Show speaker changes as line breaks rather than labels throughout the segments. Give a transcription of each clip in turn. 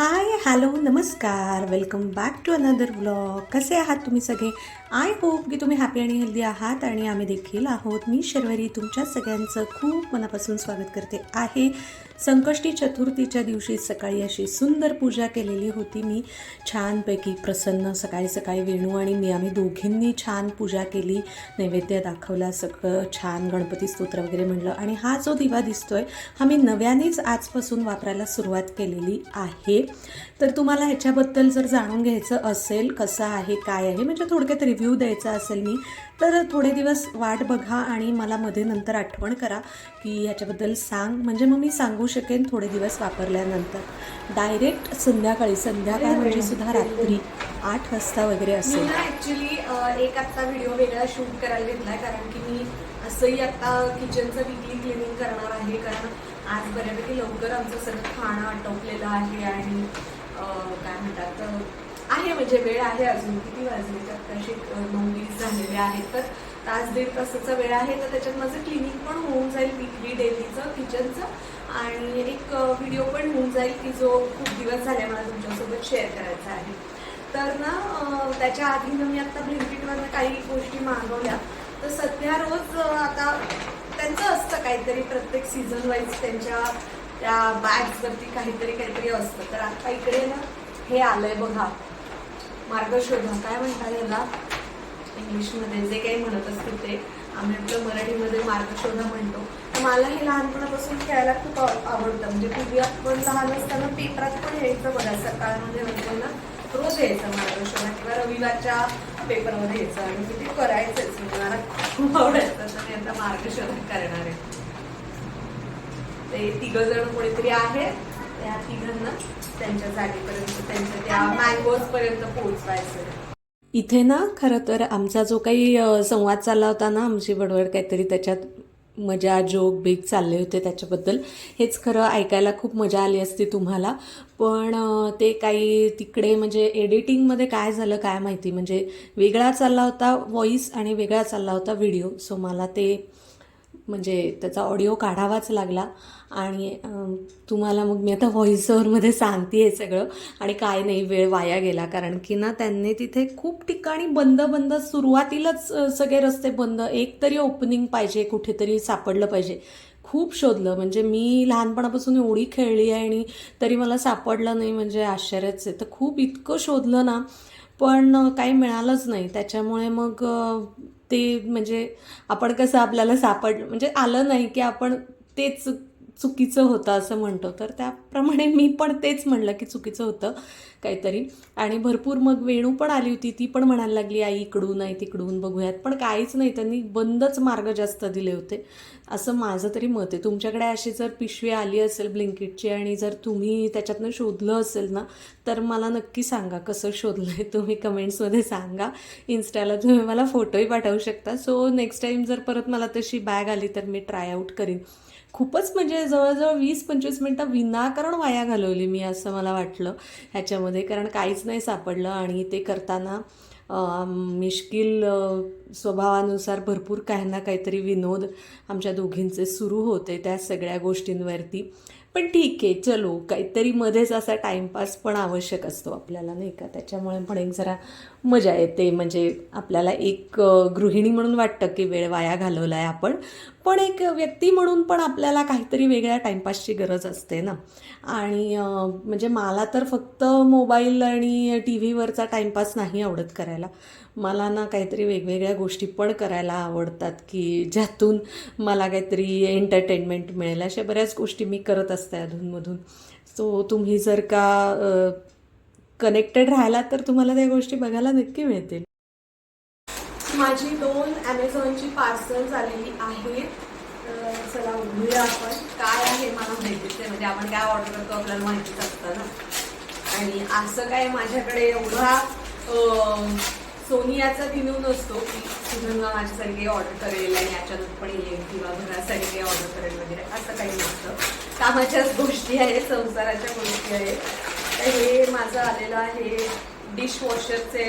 हाय hello नमस्कार. Welcome back to another blog कसे आहात तुम्ही सगळे? आय होप की तुम्ही हॅपी आणि हेल्दी आहात आणि आम्ही देखील आहोत. मी शर्वरी तुमच्या सगळ्यांचं खूप मनापासून स्वागत करते आहे. संकष्टी चतुर्थीच्या दिवशी सकाळी अशी सुंदर पूजा केलेली होती. मी छानपैकी प्रसन्न सकाळी सकाळी वेणू आणि मी आम्ही दोघींनी छान पूजा केली. नैवेद्य दाखवला सगळं छान गणपती स्तोत्र वगैरे म्हणलं. आणि हा जो दिवा दिसतोय हा मी नव्यानेच आजपासून वापरायला सुरुवात केलेली आहे. तर तुम्हाला ह्याच्याबद्दल जर जाणून घ्यायचं असेल कसं आहे काय आहे म्हणजे थोडक्यात रिव्ह्यू द्यायचा असेल मी. तर थोडे दिवस वाट बघा आणि मला मध्ये नंतर आठवण करा की ह्याच्याबद्दल सांग. म्हणजे मग मी सांगू शकेन थोडे दिवस वापरल्यानंतर. डायरेक्ट संध्याकाळी. संध्याकाळ म्हणजे सुद्धा रात्री आठ वाजता वगैरे असेल.
ॲक्च्युली एक आत्ता व्हिडिओ वेगळा शूट करायला घेतलाय. कारण की मी असंही आता किचनचं वीकली क्लिनिंग करणार आहे. कारण आज बऱ्यापैकी लवकर आमचं सगळं खाणं आटोपलेलं आहे आणि काय म्हणतात आहे म्हणजे वेळ आहे अजून. किती वाजले? तर कशी नऊ झालेले आहेत. तर तास दीड तासाचा वेळ आहे. तर त्याच्यात माझं क्लिनिक पण होऊन जाईल वीकली डेलीचं किचनचं आणि एक व्हिडिओ पण होऊन जाईल की जो खूप दिवस झाले मला तुमच्यासोबत शेअर करायचा आहे. तर ना त्याच्या आधी ना मी आत्ता ब्लिंकिटवरनं काही गोष्टी मागवल्या. तर सध्या रोज आता त्यांचं असतं काहीतरी प्रत्येक सीझन वाईज त्यांच्या त्या बॅग्सवरती काहीतरी काहीतरी असतं. तर आता इकडे ना हे आलंय बघा. मार्गशोधन. काय म्हणतात याला? इंग्लिशमध्ये जे काही म्हणत असते ते. आम्ही आपलं मराठीमध्ये मार्गशोधन म्हणतो. तर मला हे लहानपणापासून खेळायला खूप आवडतं. म्हणजे पूर्वी आपण लहान असताना पेपरात पण यायचं बघा सकाळमध्ये म्हणतो ना रोज यायचं मार्गशोधा किंवा रविवारच्या पेपरमध्ये यायचं आणि किती ते करायचंच. म्हणजे मला खूप आवडायचं तर मी आता मार्गशोधा करणार आहे. ते तिघ जण कोणीतरी आहे त्या तिघांना त्यांच्या जागेपर्यंत त्यांच्या त्या मँगोज पर्यंत पोहोचवायचं.
इथे ना खरं तर आमचा जो काही संवाद चालला होता ना आमची बडबड काहीतरी त्याच्यात मजा जोक बीक चालले होते त्याच्याबद्दल. हेच खरं ऐकायला खूप मजा आली असती तुम्हाला. पण ते काही तिकडे म्हणजे एडिटिंगमध्ये काय झालं काय माहिती? म्हणजे वेगळा चालला होता व्हॉईस आणि वेगळा चालला होता व्हिडिओ. सो मला ते म्हणजे त्याचा ऑडिओ काढावाच लागला. आणि तुम्हाला मग मी आता व्हॉइस ओव्हरमध्ये सांगते आहे सगळं. आणि काय नाही वेळ वाया गेला. कारण की ना त्यांनी तिथे खूप ठिकाणी बंद बंद सुरुवातीलाच सगळे रस्ते बंद. एक तरी ओपनिंग पाहिजे कुठेतरी सापडलं पाहिजे. खूप शोधलं. म्हणजे मी लहानपणापासून एवढी खेळली आहे आणि तरी मला सापडलं नाही म्हणजे आश्चर्यच आहे. तर खूप इतकं शोधलं ना पण काही मिळालंच नाही. त्याच्यामुळे मग ते म्हणजे आपण कसं आपल्याला सापड म्हणजे आलं नाही की आपण तेच चुकीचं होतं असं म्हणतो. तर त्याप्रमाणे मी पण तेच म्हणलं की चुकीचं होतं काहीतरी. आणि भरपूर मग वेणू पण आली होती. ती पण म्हणायला लागली आई इकडून आई तिकडून बघूयात. पण काहीच नाही. त्यांनी बंदच मार्ग जास्त दिले होते. असं माझं तरी मत आहे. तुमच्याकडे अशी जर पिशवी आली असेल ब्लिंकिटची आणि जर तुम्ही त्याच्यातनं शोधलं असेल ना तर मला नक्की सांगा कसं शोधलं आहे तुम्ही कमेंट्समध्ये सांगा. इन्स्टाला तुम्ही मला फोटोही पाठवू शकता. सो नेक्स्ट टाईम जर परत मला तशी बॅग आली तर मी ट्राय आऊट करीन. खूपच म्हणजे जवळजवळ वीस पंचवीस मिनटं विनाकारण वाया घालवली मी असं मला वाटलं ह्याच्यामध्ये. कारण काहीच नाही सापडलं आणि ते करताना मिश्किल स्वभावानुसार भरपूर काही ना काहीतरी विनोद आमच्या दोघींचे सुरू होते त्या सगळ्या गोष्टींवरती. पण ठीक आहे चलो. काहीतरी मध्येच असा टाईमपास पण आवश्यक असतो आपल्याला नाही का? त्याच्यामुळे पण एक जरा मजा येते. म्हणजे आपल्याला एक गृहिणी म्हणून वाटतं की वेळ वाया घालवला आहे आपण. पण एक व्यक्ती म्हणून पण आपल्याला काहीतरी वेगळ्या टाईमपासची गरज असते ना? आणि म्हणजे मला तर फक्त मोबाईल आणि टी व्हीवरचा टाईमपास नाही आवडत करायला. मला ना काहीतरी वेगवेगळ्या गोष्टी पण करायला आवडतात की ज्यातून मला काहीतरी एंटरटेनमेंट मिळेल. अशा बऱ्याच गोष्टी मी करत असते अधूनमधून. सो तुम्ही जर का कनेक्टेड राहिलात तर तुम्हाला त्या गोष्टी बघायला नक्की मिळतील.
माझी दोन ॲमेझॉनची पार्सल आलेली आहेत तर चला उघडूया आपण. काय आहे मला माहितीच आहे म्हणजे आपण काय ऑर्डर करतो आपल्याला माहितीच असतं ना. आणि असं काय माझ्याकडे एवढा सोनियाचा दिनू नसतो की सुधनला माझ्यासाठी काही ऑर्डर करेल आणि याच्यातून पण येईल किंवा घरासाठी काही ऑर्डर करेल वगैरे असं काही नसतं. कामाच्याच गोष्टी आहेत संसाराच्या गोष्टी आहेत तर हे माझं आलेलं आहे डिशवॉशरचे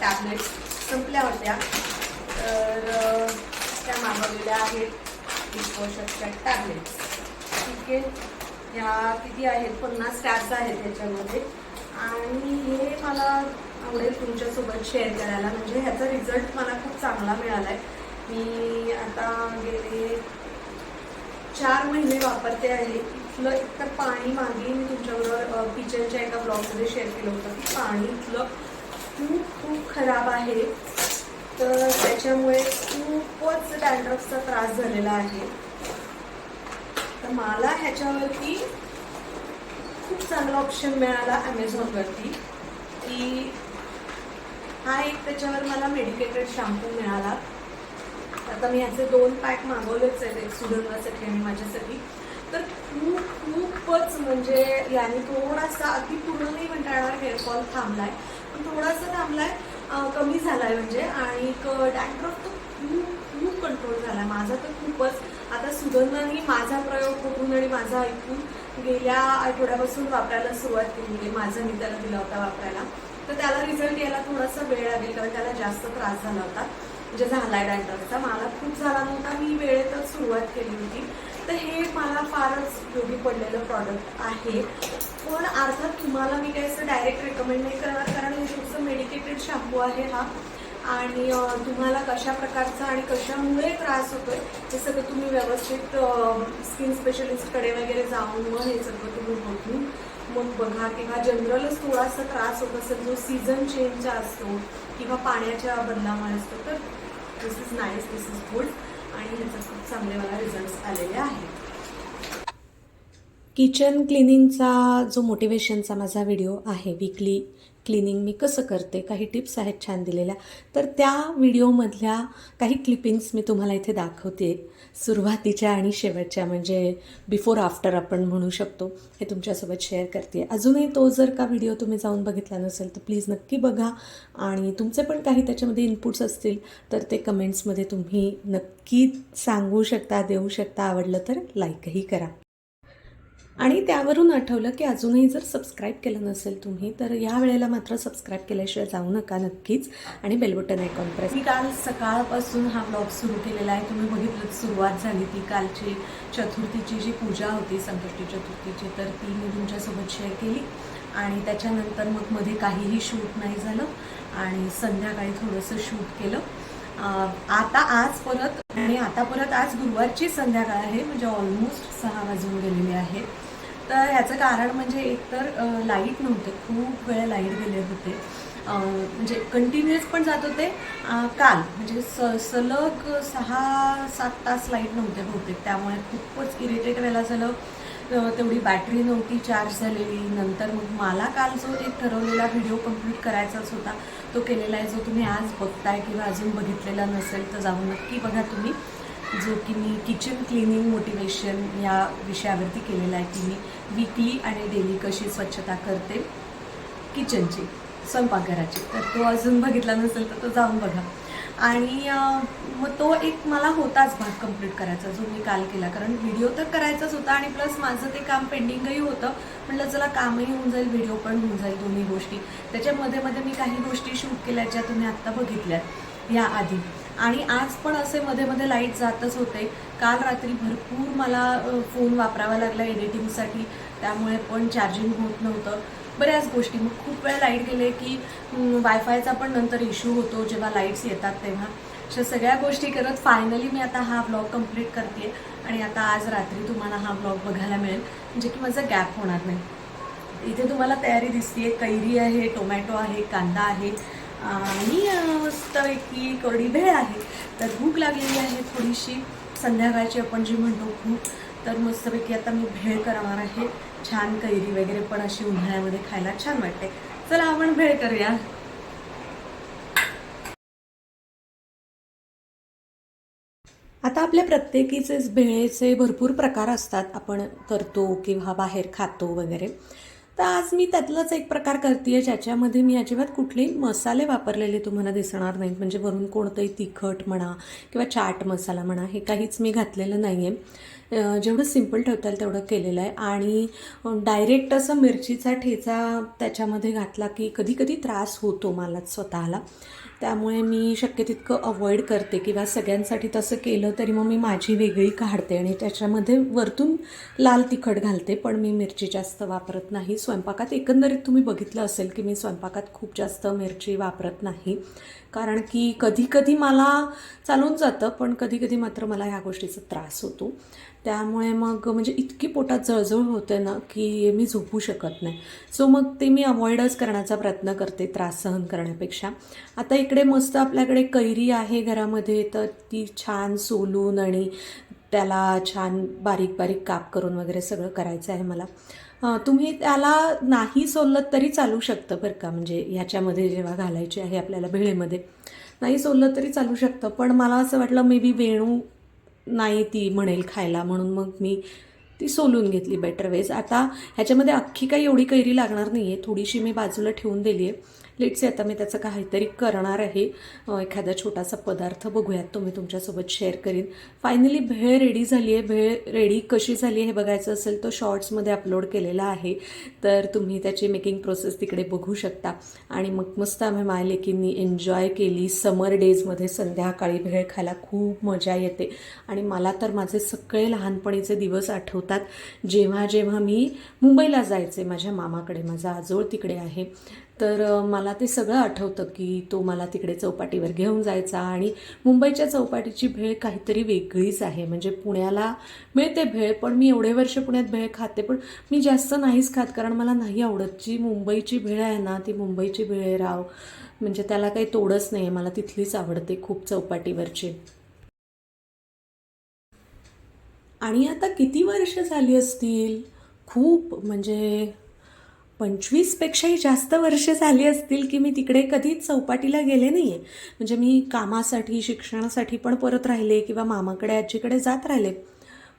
टॅबलेट्स संपल्या होत्या. तर त्या मागवलेल्या आहेत डिशवॉशरच्या टॅबलेट्स ठीक आहे? ह्या किती आहेत? पन्नास टॅब्स आहेत त्याच्यामध्ये आणि हे मला पुढे तुमच्यासोबत शेअर करायला. म्हणजे ह्याचा रिझल्ट मला खूप चांगला मिळाला आहे मी आता गेले चार महिने वापरते आहे. इथलं एकतर पाणी मागे मी तुमच्याबरोबर किचनच्या एका ब्लॉगमध्ये शेअर केलं होतं की पाणी इथलं खूप खूप खराब आहे. तर त्याच्यामुळे खूपच डॅन्ड्रफचा त्रास झालेला आहे. तर मला ह्याच्यावरती खूप चांगला ऑप्शन मिळाला ॲमेझॉनवरती की हा एक त्याच्यावर मला मेडिकेटेड शॅम्पू मिळाला. आता मी ह्याचे दोन पॅक मागवलेच आहेत एक सुगंधासाठी आणि माझ्यासाठी. तर खूप खूपच म्हणजे याने थोडासा अति पूर्ण नाही म्हणता येणार हेअरफॉल थांबलाय. पण थोडासा थांबलाय आहे कमी झालाय म्हणजे. आणि डॅन्ड्रफ तर खूप खूप कंट्रोल झालाय. माझा तर खूपच. आता सुगंधाने माझा प्रयोग बघून आणि माझा ऐकून गेल्या आठवड्यापासून वापरायला सुरुवात केली. म्हणजे आहे माझा मी त्याला दिला होता वापरायला. तर त्याला रिझल्ट यायला थोडासा वेळ लागेल कारण त्याला जास्त त्रास झाला होता. म्हणजे झालाय डॅन्ड्रफचा मला खूप झाला नव्हता मी वेळेतच सुरुवात केली होती. तर हे मला फारच योगी पडलेलं प्रॉडक्ट आहे. पण अर्थात तुम्हाला मी काही असं डायरेक्ट रेकमेंड नाही करणार कारण हे तुमचं मेडिकेटेड शॅम्पू आहे हा. आणि तुम्हाला कशा प्रकारचा आणि कशामुळे त्रास होतोय? हे सगळं तुम्ही व्यवस्थित स्किन स्पेशलिस्टकडे वगैरे जाऊन मग हे सगळं तुम्ही बघून मग बघा किंवा जनरलच थोडासा त्रास होत असेल जो सीझन चेंजचा असतो किंवा पाण्याच्या बदलामुळे असतो तर this is nice this is good आणि ह्याचा खूप चांगले मला रिझल्ट्स आलेले आहेत.
किचन क्लिनिंगचा जो मोटिवेशनचा माझा व्हिडिओ आहे विकली क्लिनिंग मी कसं करते काही टिप्स आहेत छान दिलेल्या. तर त्या व्हिडिओमधल्या काही क्लिपिंग्स मी तुम्हाला इथे दाखवते. सुरुवातीच्या आणि शेवटच्या म्हणजे बिफोर आफ्टर आपण म्हणू शकतो हे तुमच्यासोबत शेअर करते. अजूनही तो जर का व्हिडिओ तुम्ही जाऊन बघितला नसेल तर प्लीज नक्की बघा. आणि तुमचे पण काही त्याच्यामध्ये इनपुट्स असतील तर ते कमेंट्समध्ये तुम्ही नक्की सांगू शकता देऊ शकता. आवडलं तर लाईकही करा. आणि त्यावरून आठवलं की अजूनही जर सबस्क्राईब केलं नसेल तुम्ही तर या वेळेला मात्र सबस्क्राईब केल्याशिवाय जाऊ नका नक्कीच. आणि बेलबटन आयकॉन प्रेस मी काल सकाळपासून हा ब्लॉग सुरू केलेला आहे. तुम्ही बघितलं सुरुवात झाली ती. कालची चतुर्थीची जी पूजा होती संकष्टी चतुर्थीची तर ती मी तुमच्यासोबत शेअर केली. आणि त्याच्यानंतर मग मध्ये काहीही शूट नाही झालं. आणि संध्याकाळी थोडंसं शूट केलं. आता आज परत आणि आता परत आज गुरुवारची संध्याकाळ आहे. म्हणजे ऑलमोस्ट सहा वाजून गेलेली आहेत. तर ह्याचं कारण म्हणजे एकतर लाइट नव्हते. खूप वेळ लाइट गेले होते. म्हणजे कंटिन्युअस पण जात होते. काल. म्हणजे स सलग सहा सात तास लाइट नव्हते बहुतेक. त्यामुळे खूपच इरिटेट व्हायला झालं. तेवढी बॅटरी नव्हती चार्ज झालेली. नंतर मग मला काल जो एक ठरवलेला व्हिडिओ कंप्लीट करायचाच होता तो केलेला आहे जो तुम्ही आज बघताय किंवा अजून बघितलेला नसेल तर जाऊन नक्की बघा तुम्ही. जो की मी किचन क्लिनिंग मोटिवेशन या विषयावरती केलेला आहे की मी वीकली आणि डेली कशी स्वच्छता करते? किचनची स्वयंपाकघराची. तर तो अजून बघितला नसेल तर तो जाऊन बघा. आणि मग तो एक मला होताच भाग कंप्लीट करायचा जो मी काल केला. कारण व्हिडिओ तर करायचाच होता आणि प्लस माझं ते काम पेंडिंगही होतं. म्हटलं चला कामही होऊन जाईल व्हिडिओ पण होऊन जाईल दोन्ही गोष्टी. त्याच्यामध्ये मध्ये मी काही गोष्टी शूट केल्या ज्या तुम्ही आत्ता बघितल्यात या आधी. आणि आज पण असे मध्ये मध्ये लाइट जातच होते. काल रात्री भरपूर मला फोन वापरावा लागला एडिटिंगसाठी त्यामुळे पण चार्जिंग होत नव्हतं. बऱ्याच गोष्टी. मग खूप वेळा लाइट गेले की वायफायचा पण नंतर इश्यू होतो जेव्हा लाईट्स येतात तेव्हा. अशा सगळ्या गोष्टी करत फायनली मी आता हा ब्लॉग कंप्लीट करते आणि आता आज रात्री तुम्हाला हा ब्लॉग बघायला मिळेल. म्हणजे की माझा गॅप होणार नाही. इथे तुम्हाला तयारी दिसते कैरी आहे टोमॅटो आहे कांदा आहे. आणि मस्त मस्तपैकी कोरडी भेळ आहे. तर भूक लागलेली आहे थोडीशी. संध्याकाळची आपण जी म्हणतो भूक तर मस्तपैकी आता मी भेळ करणार आहे. छान कैरी वगैरे पण अशी उन्हाळ्यामध्ये खायला छान वाटते. चला आपण भेळ करूया. आता आपल्या प्रत्येकीचेच भेळेचे भरपूर प्रकार असतात. आपण करतो किंवा बाहेर खातो वगैरे. तर आज मी त्यातलाच एक प्रकार करते ज्याच्यामध्ये मी अजिबात कुठलेही मसाले वापरलेले तुम्हाला दिसणार नाहीत. म्हणजे वरून कोणतंही तिखट म्हणा किंवा चाट मसाला म्हणा हे काहीच मी घातलेलं नाही आहे जेवढं सिंपल ठेवता येईल तेवढं केलेलं आहे. आणि डायरेक्ट असं मिरचीचा ठेचा त्याच्यामध्ये घातला की कधी कधी त्रास होतो मला स्वतःला. त्यामुळे मी शक्य तितकं अवॉइड करते किंवा सगळ्यांसाठी तसं केलं तरी मग मी माझी वेगळी काढते आणि त्याच्यामध्ये वरतून लाल तिखट घालते पण मी मिरची जास्त वापरत नाही. स्वयंपाकात एकंदरीत तुम्ही बघितलं असेल की मी स्वयंपाकात खूप जास्त मिरची वापरत नाही. कारण की कधीकधी मला चालून जातं पण कधीकधी मात्र मला ह्या गोष्टीचा त्रास होतो. त्यामुळे मग म्हणजे इतकी पोटात जळजळ होते ना की मी झोपू शकत नाही. सो मग ते मी अवॉइडच करण्याचा प्रयत्न करते त्रास सहन करण्यापेक्षा. आता एक इकडे मस्त आपल्याकडे कैरी आहे घरामध्ये तर ती छान सोलून आणि त्याला छान बारीक बारीक काप करून वगैरे सगळं करायचं आहे मला. तुम्ही त्याला नाही सोललं तरी चालू शकतं बरं का म्हणजे ह्याच्यामध्ये जेव्हा घालायची आहे आपल्याला भेळेमध्ये. नाही सोललं तरी चालू शकतं पण मला असं वाटलं मे बी वेणू नाही ती म्हणेल खायला म्हणून मग मी ती सोलून घेतली बेटर वेज आता ह्याच्यामध्ये अख्खी काही एवढी कैरी लागणार नाही आहे थोडीशी मी बाजूला ठेवून दिली आहे लेट्स आता मी त्याचं काहीतरी करणार आहे. एखादा छोटासा पदार्थ बघूयात. तो मी तुमच्यासोबत शेअर करीन. फायनली भेळ रेडी झाली आहे. भेळ रेडी कशी झाली आहे हे बघायचं असेल तो शॉर्ट्समध्ये अपलोड केलेला आहे. तर तुम्ही त्याची मेकिंग प्रोसेस तिकडे बघू शकता. आणि मग मस्त आम्ही मायलेकींनी एन्जॉय केली. समर डेजमध्ये संध्याकाळी भेळ खायला खूप मजा येते. आणि मला तर माझे सगळे लहानपणीचे दिवस आठवतात. जेव्हा जेव्हा मी मुंबईला जायचे माझ्या मामाकडे माझा आजोळ तिकडे आहे. तर मला ते सगळं आठवतं की तो मला तिकडे चौपाटीवर घेऊन जायचा आणि मुंबईच्या चौपाटीची भेळ काहीतरी वेगळीच आहे. म्हणजे पुण्याला मिळते भेळ पण मी एवढे वर्ष पुण्यात भेळ खाते पण मी जास्त नाहीच खात कारण मला नाही आवडत. जी मुंबईची भेळ आहे ना ती मुंबईची भेळ राव. म्हणजे त्याला काही तोडच नाही आहे मला तिथलीच आवडते खूप चौपाटीवरची. आणि आता किती वर्ष झाली असतील? खूप म्हणजे पंचवीसपेक्षाही जास्त वर्ष झाली असतील की मी तिकडे कधीच चौपाटीला गेले नाही आहे म्हणजे मी कामासाठी शिक्षणासाठी पण परत राहिले किंवा मामाकडे आजीकडे जात राहिले.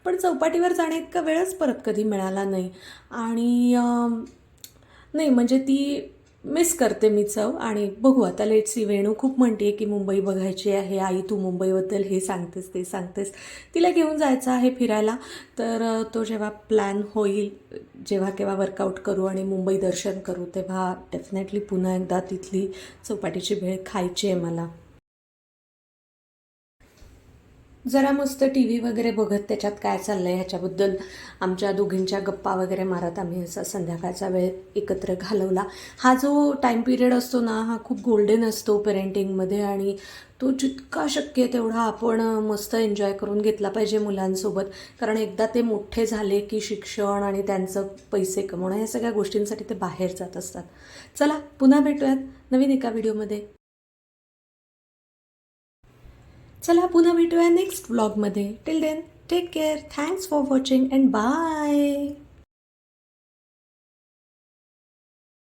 पण चौपाटीवर जाण्या इतका वेळच परत कधी मिळाला नाही. आणि नाही म्हणजे ती मिस करते मी चव आणि बघू आता. लेट सी वेणू खूप म्हणते की मुंबई बघायची आहे. आई तू मुंबईबद्दल हे सांगतेस ते सांगतेस. तिला घेऊन जायचं आहे फिरायला. तर तो जेव्हा प्लॅन होईल जेव्हा केव्हा वर्कआउट करू आणि मुंबई दर्शन करू तेव्हा डेफिनेटली पुन्हा एकदा तिथली चौपाटीची भेळ खायची आहे मला. जरा मस्त टी व्ही वगैरे बघत त्याच्यात काय चाललं आहे ह्याच्याबद्दल आमच्या दोघींच्या गप्पा वगैरे मारत आम्ही असा संध्याकाळचा वेळ एकत्र घालवला. हा जो टाईम पिरियड असतो ना हा खूप गोल्डन असतो पेरेंटिंगमध्ये आणि तो जितका शक्य तेवढा आपण मस्त एन्जॉय करून घेतला पाहिजे मुलांसोबत. कारण एकदा ते मोठे झाले की शिक्षण आणि त्यांचं पैसे कमवणं या सगळ्या गोष्टींसाठी ते बाहेर जात असतात. चला पुन्हा भेटूयात नवीन एका व्हिडिओमध्ये चला पुन्हा भेटूया next व्लॉगमध्ये till then take care thanks for watching and bye